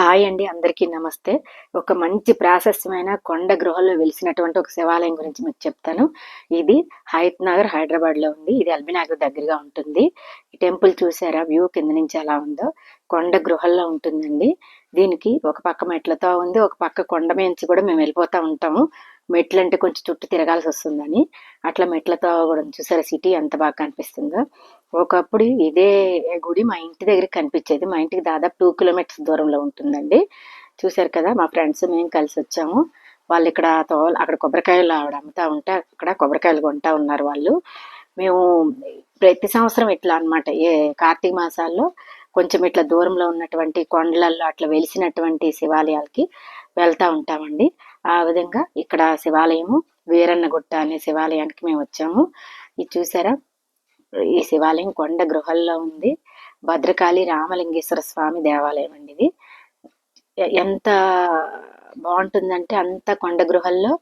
Hi అండి అందరికీ నమస్తే. ఒక మంచి ప్రాశస్యమైన కొండ గృహలో వెలిసినటువంటి ఒక శివాలయం గురించి మీకు చెప్తాను. ఇది హైత్ నగర్ హైదరాబాద్లో ఉంది. ఇది అల్బినగర్ దగ్గరగా ఉంటుంది. ఈ టెంపుల్ చూసారా? వ్యూ కింద నుంచి ఎలా ఉందో. కొండ గృహంలో ఉంటుందండి. దీనికి ఒక పక్క మెట్లతో ఉంది. ఒక పక్క కొండ నుంచి కూడా మేము వెళ్ళిపోతా ఉంటాము. మెట్లు అంటే కొంచెం చుట్టూ తిరగాల్సి వస్తుందని. అట్లా మెట్లతో కూడా చూసారా? సిటీ ఎంత బాగా కనిపిస్తుందో? ఒకప్పుడు ఇదే గుడి మా ఇంటి దగ్గర కనిపించేది. మా ఇంటికి దాదాపు టూ కిలోమీటర్స్ దూరంలో ఉంటుందండి. చూసారు కదా మా ఫ్రెండ్స్ మేము కలిసి వచ్చాము. వాళ్ళు ఇక్కడ తోలు అక్కడ కొబ్బరికాయలు ఆవిడ అమ్ముతా ఉంటే అక్కడ కొబ్బరికాయలు కొంటా ఉన్నారు వాళ్ళు. మేము ప్రతి సంవత్సరం ఇట్లా అనమాట ఏ కార్తీక మాసాల్లో కొంచెం ఇట్లా దూరంలో ఉన్నటువంటి కొండలలో అట్లా వెలిసినటువంటి శివాలయాలకి వెళ్తూ ఉంటామండి. ఆ విధంగా ఇక్కడ శివాలయము వీరన్నగుట్ట అనే శివాలయానికి మేము వచ్చాము. ఇది చూసారా? ఈ శివాలయం కొండ గృహల్లో ఉంది. భద్రకాళి రామలింగేశ్వర స్వామి దేవాలయం అండి ఇది. ఎంత బాగుంటుందంటే అంత కొండ గృహల్లో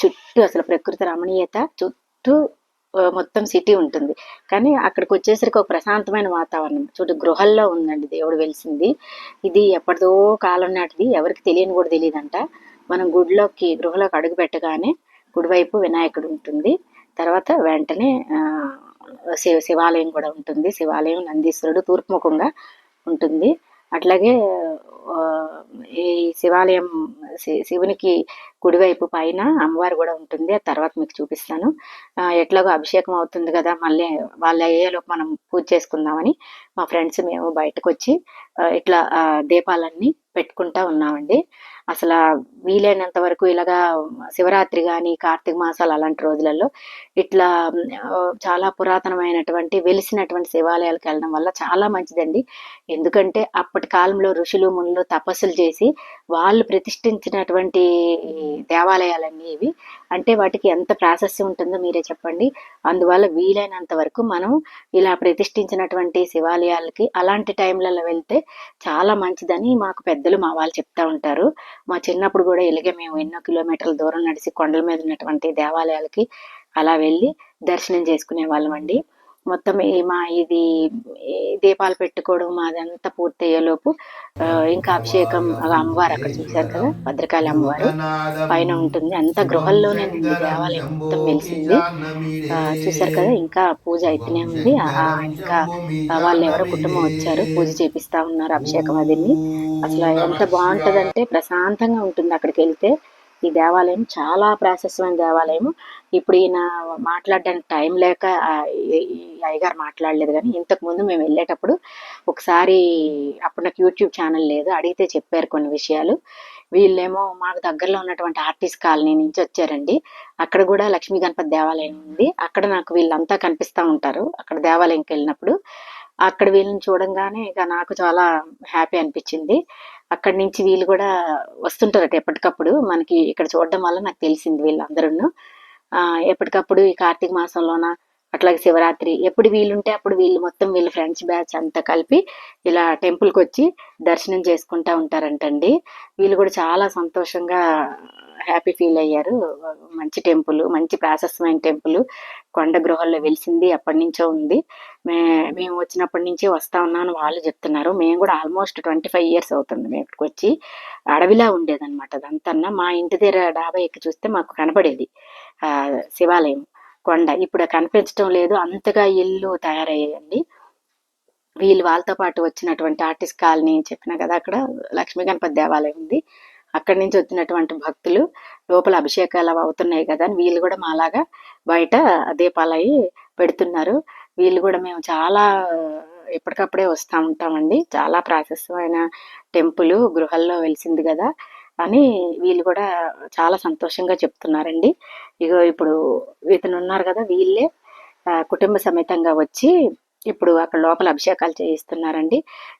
చుట్టూ అసలు ప్రకృతి రమణీయత చుట్టూ మొత్తం సిటీ ఉంటుంది. కానీ అక్కడికి వచ్చేసరికి ఒక ప్రశాంతమైన వాతావరణం. చూడు గృహల్లో ఉందండి దేవుడు వెలిసింది. ఇది ఎప్పటిదో కాలం నాటిది. ఎవరికి తెలియని కూడా తెలియదంట. మనం గుడిలోకి గృహలోకి అడుగు పెట్టగానే కుడివైపు వినాయకుడు ఉంటుంది. తర్వాత వెంటనే శివ శివాలయం కూడా ఉంటుంది. శివాలయం నందీశ్వరుడు తూర్పుముఖంగా ఉంటుంది. అట్లాగే ఈ శివాలయం శి- శివునికి కుడివైపు పైన అమ్మవారు కూడా ఉంటుంది. ఆ తర్వాత మీకు చూపిస్తాను. ఎట్లాగో అభిషేకం అవుతుంది కదా మళ్ళీ వాళ్ళ అయ్యేలోపు మనం పూజ చేసుకుందామని మా ఫ్రెండ్స్ మేము బయటకు వచ్చి ఇట్లా దీపాలన్నీ పెట్టుకుంటా ఉన్నామండి. అసలు వీలైనంత వరకు ఇలాగా శివరాత్రి కానీ కార్తీక మాసాలు అలాంటి రోజులలో ఇట్లా చాలా పురాతనమైనటువంటి వెలిసినటువంటి శివాలయాలకు వెళ్ళడం వల్ల చాలా మంచిదండి. ఎందుకంటే అప్పటి కాలంలో ఋషులు మునులు తపస్సులు చేసి వాళ్ళు ప్రతిష్ఠించినటువంటి దేవాలయాలన్నీ ఇవి. అంటే వాటికి ఎంత ప్రాశస్యం ఉంటుందో మీరే చెప్పండి. అందువల్ల వీలైనంత వరకు మనం ఇలా ప్రతిష్ఠించినటువంటి శివాలయాలకి అలాంటి టైంలలో వెళ్తే చాలా మంచిదని మాకు పెద్దలు మా వాళ్ళు చెప్తా ఉంటారు. మా చిన్నప్పుడు కూడా ఇలాగే మేము ఎన్నో కిలోమీటర్ల దూరం నడిచి కొండల మీద ఉన్నటువంటి దేవాలయాలకి అలా వెళ్ళి దర్శనం చేసుకునే వాళ్ళం అండి. మొత్తం మా ఇది దీపాలు పెట్టుకోవడం మాదంతా పూర్తి అయ్యేలోపు ఇంకా అభిషేకం అమ్మవారు అక్కడ చూశారు కదా భద్రకాళి అమ్మవారు. పైన ఉంటుంది. అంత గృహల్లోనే ఉంది దేవాలయం మొత్తం వెలిసింది. ఆ, చూశారు కదా ఇంకా పూజ అయితేనే ఉంది. ఇంకా వాళ్ళు ఎవరో కుటుంబం వచ్చారు పూజ చేపిస్తా ఉన్నారు అభిషేకం అదిని అసలు ఎంత బాగుంటదంటే ప్రశాంతంగా ఉంటుంది అక్కడికి వెళ్తే. ఈ దేవాలయం చాలా ప్రాశస్యమైన దేవాలయం ఇప్పుడు ఈయన మాట్లాడడానికి టైం లేక ఈ- అయ్యగారు మాట్లాడలేదు కానీ ఇంతకు ముందు మేము వెళ్ళేటప్పుడు ఒకసారి అప్పుడు నాకు యూట్యూబ్ ఛానల్ లేదు అడిగితే చెప్పారు కొన్ని విషయాలు. వీళ్ళేమో మాకు దగ్గరలో ఉన్నటువంటి ఆర్టిస్ట్ కాలనీ నుంచి వచ్చారండి. అక్కడ కూడా లక్ష్మీ గణపతి దేవాలయం ఉంది. అక్కడ నాకు వీళ్ళంతా కనిపిస్తూ ఉంటారు. అక్కడ దేవాలయంకి వెళ్ళినప్పుడు అక్కడ వీళ్ళని చూడంగానే ఇక నాకు చాలా హ్యాపీ అనిపించింది. అక్కడి నుంచి వీళ్ళు కూడా వస్తుంటారట ఎప్పటికప్పుడు. మనకి ఇక్కడ చూడడం వల్ల నాకు తెలిసింది వీళ్ళందరూ ఎప్పటికప్పుడు ఈ కార్తీక మాసంలోన అట్లాగే శివరాత్రి ఎప్పుడు వీలుంటే అప్పుడు వీళ్ళు మొత్తం వీళ్ళ ఫ్రెండ్స్ బ్యాచ్ అంతా కలిపి ఇలా టెంపుల్కి వచ్చి దర్శనం చేసుకుంటా ఉంటారంటండి. వీళ్ళు కూడా చాలా సంతోషంగా హ్యాపీ ఫీల్ అయ్యారు. మంచి టెంపుల్ మంచి ప్రాశస్యమైన టెంపుల్ కొండ గృహంలో వెలిసింది ఎప్పటి నుంచో ఉంది. మే మేము వచ్చినప్పటి నుంచి వస్తా ఉన్నాను వాళ్ళు చెప్తున్నారు. మేము కూడా ఆల్మోస్ట్ ట్వంటీ ఫైవ్ ఇయర్స్ అవుతుంది మేము ఇక్కడికి వచ్చి. అడవిలా ఉండేదన్నమాట అదంతా మా ఇంటి దగ్గర డాబా ఎక్కి చూస్తే మాకు కనపడేది. శివాలయం కొండ. ఇప్పుడు కనిపించడం లేదు. అంతగా ఇల్లు తయారయ్యాయండి. వీళ్ళు వాళ్ళతో పాటు వచ్చినటువంటి ఆర్టిస్ట్ కాలనీ చెప్పిన కదా అక్కడ లక్ష్మీ గణపతి దేవాలయం ఉంది. అక్కడి నుంచి వచ్చినటువంటి భక్తులు లోపల అభిషేకాలు అవుతున్నాయి కదా అని వీళ్ళు కూడా మాలాగా బయట దీపాలు అవి పెడుతున్నారు. వీళ్ళు కూడా మేము చాలా ఎప్పటికప్పుడే వస్తూ ఉంటామండి. చాలా ప్రాశస్యమైన టెంపుల్ గృహల్లో వెలిసింది కదా. అని వీళ్ళు కూడా చాలా సంతోషంగా చెప్తున్నారండి. ఇగో ఇప్పుడు ఇతను ఉన్నారు కదా వీళ్ళే కుటుంబ సమేతంగా వచ్చి ఇప్పుడు అక్కడ లోపల అభిషేకాలు చేయిస్తున్నారండి.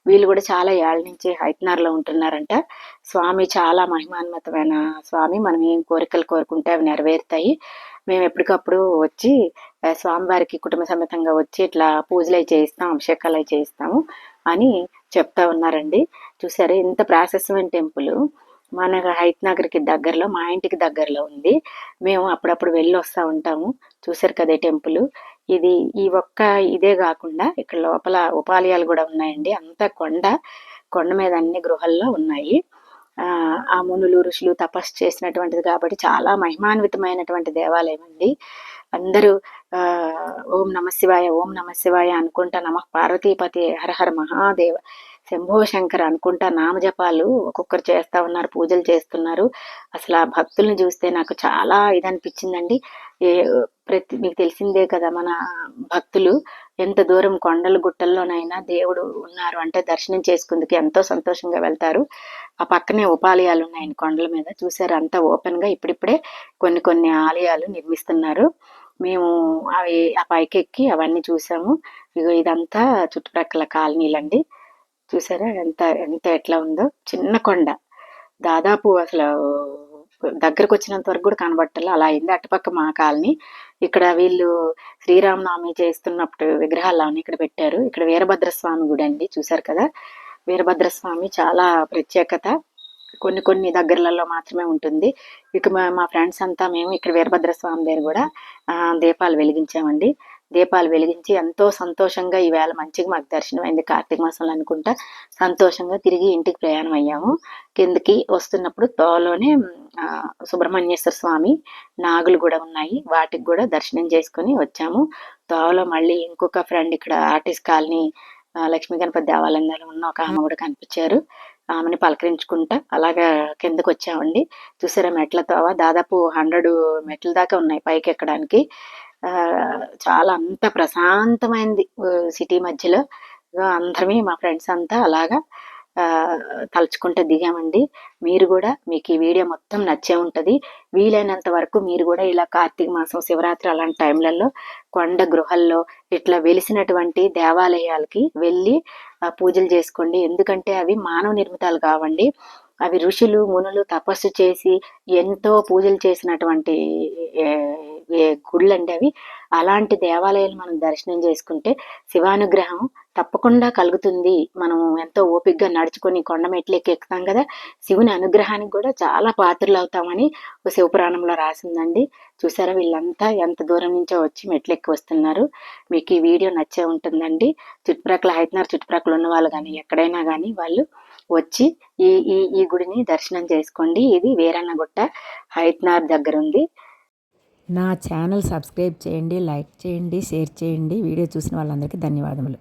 వీళ్ళు కూడా చాలా ఏళ్ళ నుంచి హైట్నార్లో ఉంటున్నారంట. స్వామి చాలా మహిమాన్వితమైన స్వామి. మనం ఏం కోరికలు కోరుకుంటే అవి నెరవేరుతాయి. మేము ఎప్పటికప్పుడు వచ్చి స్వామివారికి కుటుంబ సమేతంగా వచ్చి ఇట్లా పూజలు అవి చేయిస్తాం అభిషేకాలు అవి చేయిస్తాము అని చెప్తా ఉన్నారండి. చూసారు ఇంత ప్రాశస్యమైన టెంపుల్. మన హైత్ నగర్కి దగ్గరలో మా ఇంటికి దగ్గరలో ఉంది. మేము అప్పుడప్పుడు వెళ్ళి వస్తూ ఉంటాము. చూసారు కదా టెంపుల్. ఇది ఈ ఒక్క ఇదే కాకుండా ఇక్కడ లోపల ఉపాలయాలు కూడా ఉన్నాయండి. అంతా కొండ కొండ మీద అన్ని గృహాల్లో ఉన్నాయి. ఆ, మునులు ఋషులు తపస్సు చేసినటువంటిది కాబట్టి చాలా మహిమాన్వితమైనటువంటి దేవాలయం అండి అందరూ ఓం నమ శివాయ ఓం నమ శివాయ అనుకుంటా నమ. పార్వతీపతి హర హర మహాదేవ శంభో శంకర్ అనుకుంటా నామజపాలు ఒక్కొక్కరు చేస్తా ఉన్నారు పూజలు చేస్తున్నారు. అసలు ఆ భక్తుల్ని చూస్తే నాకు చాలా ఇది అనిపించిందండి ఏ ప్రతి మీకు తెలిసిందే కదా మన భక్తులు ఎంత దూరం కొండలు గుట్టల్లోనైనా దేవుడు ఉన్నారు అంటే దర్శనం చేసుకుందుకు ఎంతో సంతోషంగా వెళ్తారు. ఆ పక్కనే ఉపాలయాలు ఉన్నాయి కొండల మీద. చూసారు అంతా ఓపెన్గా ఇప్పుడిప్పుడే కొన్ని కొన్ని ఆలయాలు నిర్మిస్తున్నారు. మేము అవి ఆ పైకెక్కి అవన్నీ చూసాము. ఇగో ఇదంతా చుట్టుప్రక్కల కాలనీలండి. చూసారా? ఎంత ఎంత ఎట్లా ఉందో? చిన్న కొండ. దాదాపు అసలు దగ్గరకు వచ్చినంత వరకు కూడా కనబట్టాలి. అలా అయింది అటుపక్క మా కాలనీ. ఇక్కడ వీళ్ళు శ్రీరామనవమి చేస్తున్నప్పుడు విగ్రహాలు ఇక్కడ పెట్టారు. ఇక్కడ వీరభద్రస్వామి గుడి అండి చూసారు కదా? వీరభద్రస్వామి చాలా ప్రత్యేకత. కొన్ని కొన్ని దగ్గరలలో మాత్రమే ఉంటుంది. ఇక మా ఫ్రెండ్స్ అంతా మేము ఇక్కడ వీరభద్రస్వామి దగ్గర కూడా దీపాలు వెలిగించామండి. దీపాలు వెలిగించి ఎంతో సంతోషంగా ఈవేళ మంచిగా మాకు దర్శనం అయింది. కార్తీక మాసంలో అనుకుంటా సంతోషంగా తిరిగి ఇంటికి ప్రయాణం అయ్యాము. కిందకి వస్తున్నప్పుడు తోలోనే సుబ్రహ్మణ్యేశ్వర స్వామి నాగులు కూడా ఉన్నాయి. వాటికి కూడా దర్శనం చేసుకొని వచ్చాము. తోలో మళ్ళీ ఇంకొక ఫ్రెండ్ ఇక్కడ ఆర్టిస్ట్ కాలనీ లక్ష్మీ గణపతి దేవాలయంలో ఉన్న ఒక ఆమె కూడా కనిపించారు. ఆమెని పలకరించుకుంటా అలాగా కిందకు వచ్చామండి. చూసారా మెట్ల తోవ? దాదాపు హండ్రెడ్ మెట్ల దాకా ఉన్నాయి పైకి ఎక్కడానికి. చాలా అంత ప్రశాంతమైంది సిటీ మధ్యలో. అందరమే మా ఫ్రెండ్స్ అంతా అలాగా తలుచుకుంటూ దిగామండి. మీరు కూడా మీకు ఈ వీడియో మొత్తం నచ్చే ఉంటుంది. వీలైనంత వరకు మీరు కూడా ఇలా కార్తీక మాసం శివరాత్రి అలాంటి టైంలలో కొండ గృహల్లో ఇట్లా వెలిసినటువంటి దేవాలయాలకి వెళ్ళి పూజలు చేసుకోండి. ఎందుకంటే అవి మానవ నిర్మితాలు కావండి అవి ఋషులు మునులు తపస్సు చేసి ఎంతో పూజలు చేసినటువంటి గుళ్ళు అండి గుళ్ళండి అవి. అలాంటి దేవాలయాలు మనం దర్శనం చేసుకుంటే శివానుగ్రహం తప్పకుండా కలుగుతుంది. మనం ఎంతో ఓపికగా నడుచుకొని కొండ మెట్లు ఎక్కుతాం కదా. శివుని అనుగ్రహానికి కూడా చాలా పాత్రలు అవుతామని ఒక శివపురాణంలో రాసిందండి. చూసారా వీళ్ళంతా ఎంత దూరం నుంచో వచ్చి మెట్లు ఎక్కి వస్తున్నారు. మీకు ఈ వీడియో నచ్చే ఉంటుందండి. చుట్టుప్రక్కల హైతనగర్ చుట్టుప్రక్కల ఉన్న వాళ్ళు కానీ ఎక్కడైనా కానీ వాళ్ళు వచ్చి ఈ ఈ ఈ గుడిని దర్శనం చేసుకోండి. ఇది వీరన్నగుట్ట హైతనార్ దగ్గర ఉంది నా ఛానల్ సబ్స్క్రైబ్ చేయండి లైక్ చేయండి షేర్ చేయండి. వీడియో చూసిన వాళ్ళందరికీ ధన్యవాదములు.